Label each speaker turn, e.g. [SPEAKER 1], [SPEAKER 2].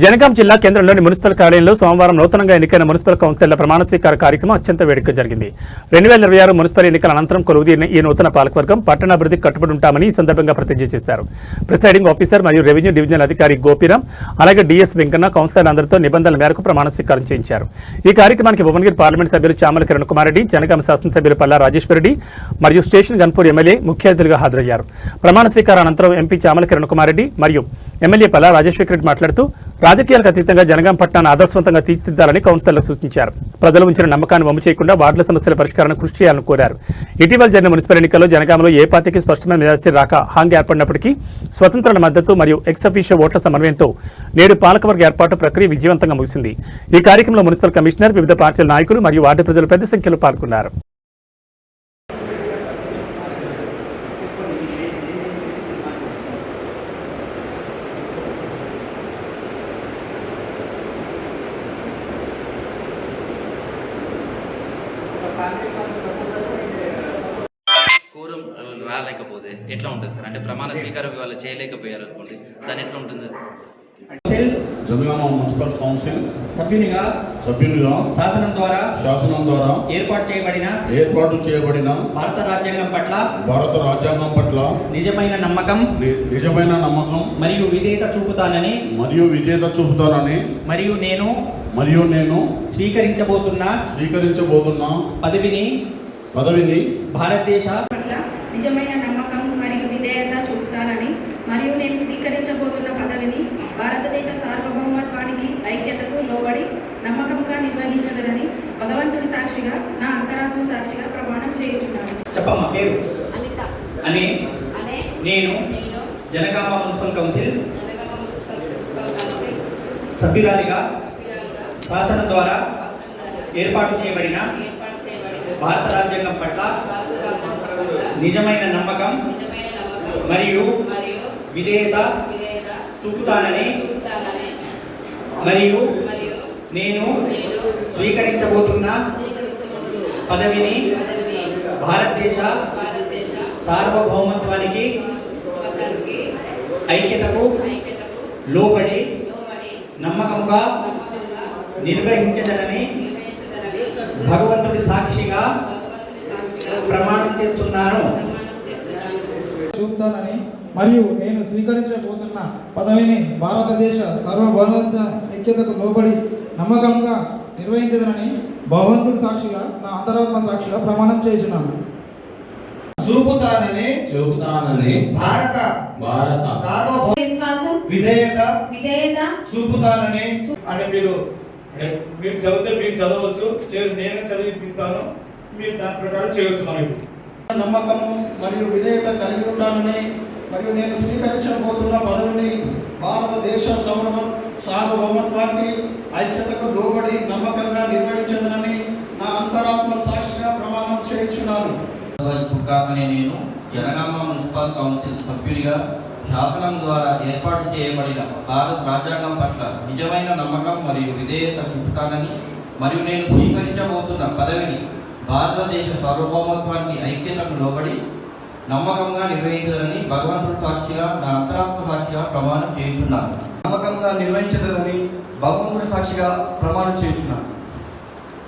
[SPEAKER 1] జనగాం జిల్లా కేంద్రంలోని మున్సిపల్ కార్యాలయంలో సోమవారం నూతనంగా ఎన్నికైన మున్సిపల్ కౌన్సిలర్ల ప్రమాణ స్వీకార కార్యక్రమం అత్యంత వేడుకగా జరిగింది. రెండు వేల ఇరవై ఆరు మున్సిపల్ ఎన్నికల అనంతరం కొలువుదీరిన ఈ నూతన పాలకవర్గం పట్టణాభివృద్ధికి కట్టుబడి ఉంటామని ఈ సందర్భంగా ప్రతిజ్ఞ చేశారు. ప్రిసైడింగ్ ఆఫీసర్ మరియు రెవెన్యూ డివిజనల్ అధికారి గోపిరామ్ అలాగే డిఎస్ వెంకన్న కౌన్సిలర్లందరితో నిబంధనల మేరకు ప్రమాణ స్వీకారం చేయించారు. ఈ కార్యక్రమానికి భువనగిరి పార్లమెంట్ సభ్యులు చామల కిరణ్ కుమార్ రెడ్డి జనగామ శాసనసభ్యులు పల్లా రాజేశ్వరరెడ్డి మరియు స్టేషన్ గన్పూర్ ఎమ్మెల్యే ముఖ్య అతిథులుగా హాజరయ్యారు. ప్రమాణ స్వీకార అనంతరం ఎంపీ చామల కిరణ్ కుమార్ రెడ్డి మరియు ఎమ్మెల్యే పల్లా రాజేశ్వర రెడ్డి మాట్లాడుతూ రాజకీయాలకు అతీతంగా జనగాం పట్టణాన్ని ఆదర్శవంతంగా తీర్చిదిద్దాలని కౌన్సిలర్లకు సూచించారు. ప్రజలు ఉంచిన నమ్మకాన్ని వమ్ము చేయకుండా వార్డుల సమస్యల పరిష్కారం కృషి చేయాలని కోరారు. ఇటీవల జరిగిన మున్సిపల్ ఎన్నికల్లో జనగాంలో ఏ పార్టీకి స్పష్టమైన మెజార్టీ రాక హాంగ్ ఏర్పడినప్పటికీ స్వతంత్రుల మద్దతు మరియు ఎక్సఫీషియో ఓట్ల సమన్వయంతో నేడు పాలకవర్గ ఏర్పాటు ప్రక్రియ విజయవంతంగా ముగిసింది. ఈ కార్యక్రమంలో మున్సిపల్ కమిషనర్ వివిధ పార్టీల నాయకులు మరియు వార్డు ప్రజలు పెద్ద సంఖ్యలో పాల్గొన్నారు.
[SPEAKER 2] కోరం రాలేకపోతే ఎట్లా ఉంటుంది సార్? అంటే ప్రమాణ స్వీకారం వాళ్ళు చేయలేకపోయారు అనుకోండి దాని ఎట్లా ఉంటుంది?
[SPEAKER 3] జనగామ మున్సిపల్ కౌన్సిల్
[SPEAKER 4] సభ్యునిగా
[SPEAKER 3] సభ్యునిగా
[SPEAKER 4] శాసనం ద్వారా
[SPEAKER 3] శాసనం ద్వారా
[SPEAKER 4] ఏర్పాటు చేయబడిన
[SPEAKER 3] ఏర్పాటు చేయబడిన
[SPEAKER 4] భారత రాజ్యాంగం పట్ల
[SPEAKER 3] భారత రాజ్యాంగం పట్ల
[SPEAKER 4] నిజమైన నమ్మకం
[SPEAKER 3] నిజమైన నమ్మకం
[SPEAKER 4] మరియు విధేయత చూపుతానని
[SPEAKER 3] మరియు విజేత చూపుతానని
[SPEAKER 4] మరియు నేను
[SPEAKER 3] మరియు నేను
[SPEAKER 4] స్వీకరించబోతున్న.
[SPEAKER 3] స్వీకరించబోతున్న.
[SPEAKER 4] పదవిని
[SPEAKER 3] పదవిని
[SPEAKER 4] భారతదేశ
[SPEAKER 5] పట్ల నిజమైన నమ్మకం మరియు విధేయత చూపుతానని మరియు నేను స్వీకరించబోతున్న పదవిని భారతదేశ సార్వభౌమత్వానికి ఐక్యతకు లోబడి నమ్మకంగా నిర్వహించదనని భగవంతుడి సాక్షిగా నా అంతరాత్మ సాక్షిగా ప్రమాణం చేయుచున్నాను.
[SPEAKER 4] చెప్పమ్మా పేరు?
[SPEAKER 6] అనిత.
[SPEAKER 4] అని?
[SPEAKER 6] అనే?
[SPEAKER 4] నేను?
[SPEAKER 6] నేను.
[SPEAKER 4] Jangaon municipal council?
[SPEAKER 6] Jangaon municipal municipal council.
[SPEAKER 4] సభ్యురాలిగా
[SPEAKER 6] సభ్యురాలుగా?
[SPEAKER 4] శాసనం ద్వారా ఏర్పాటు చేయబడిన భారత రాజ్యాంగం పట్ల నిజమైన నమ్మకం మరియు విధేయత చూపుతానని మరియు నేను
[SPEAKER 6] నేను
[SPEAKER 4] స్వీకరించబోతున్న పదవిని భారతదేశ సార్వభౌమత్వానికి ఐక్యతకు లోబడి నమ్మకముగా నిర్వహించదనని భగవంతుడి సాక్షిగా
[SPEAKER 6] భగవంతుని సాక్షిగా
[SPEAKER 4] ప్రమాణం చేస్తున్నాను.
[SPEAKER 6] ప్రమాణం చేస్తున్నాను.
[SPEAKER 7] చూపుతానని మరియు నేను స్వీకరించబోతున్న పదవిని భారతదేశ సార్వభౌమత్వ ఐక్యతకు లోబడి నమ్మకంగా నిర్వహించదనని భగవంతుడి సాక్షిగా నా అంతరాత్మ సాక్షిగా ప్రమాణం చేయుచున్నాను.
[SPEAKER 8] చూపుతానని
[SPEAKER 9] చూపుతానని
[SPEAKER 8] భారత
[SPEAKER 9] భారత
[SPEAKER 8] సార్వభౌమ
[SPEAKER 5] విశ్వాసం
[SPEAKER 8] విధేయత
[SPEAKER 5] విధేయత
[SPEAKER 8] చూపుతానని అంటే మీరు మీరు చదివితే మీరు చదవచ్చు లేదు నేను చదివిపిస్తాను మీరు దాని ప్రకారం చేయొచ్చు మనకి.
[SPEAKER 7] నమ్మకము మరియు విధేయత కలిగి ఉండాలని మరియు నేను స్వీకరించబోతున్న పదవిని భారతదేశ సౌరభ సార్వభౌమత్వానికి ఐక్యతకు లోబడి నమ్మకంగా నిర్వహించదనని నా అంతరాత్మ సాక్షిగా ప్రమాణం చేయించున్నాను.
[SPEAKER 10] ఇప్పుడు కాకనే నేను జనగామ మున్సిపల్ కౌన్సిల్ సభ్యుడిగా శాసనం ద్వారా ఏర్పాటు చేయబడిన భారత రాజ్యాంగం పట్ల నిజమైన నమ్మకం మరియు విధేయత చూపుతానని మరియు నేను స్వీకరించబోతున్న పదవిని భారతదేశ సార్వభౌమత్వానికి ఐక్యతకు లోబడి నమ్మకంగా నిర్వహించదని భగవంతుడు సాక్షిగా నా అంతరాత్మ సాక్షిగా ప్రమాణం చేయుచున్నాను.
[SPEAKER 7] నమ్మకంగా నిర్వహించదని భగవంతుడి సాక్షిగా ప్రమాణం చేయుచున్నాను.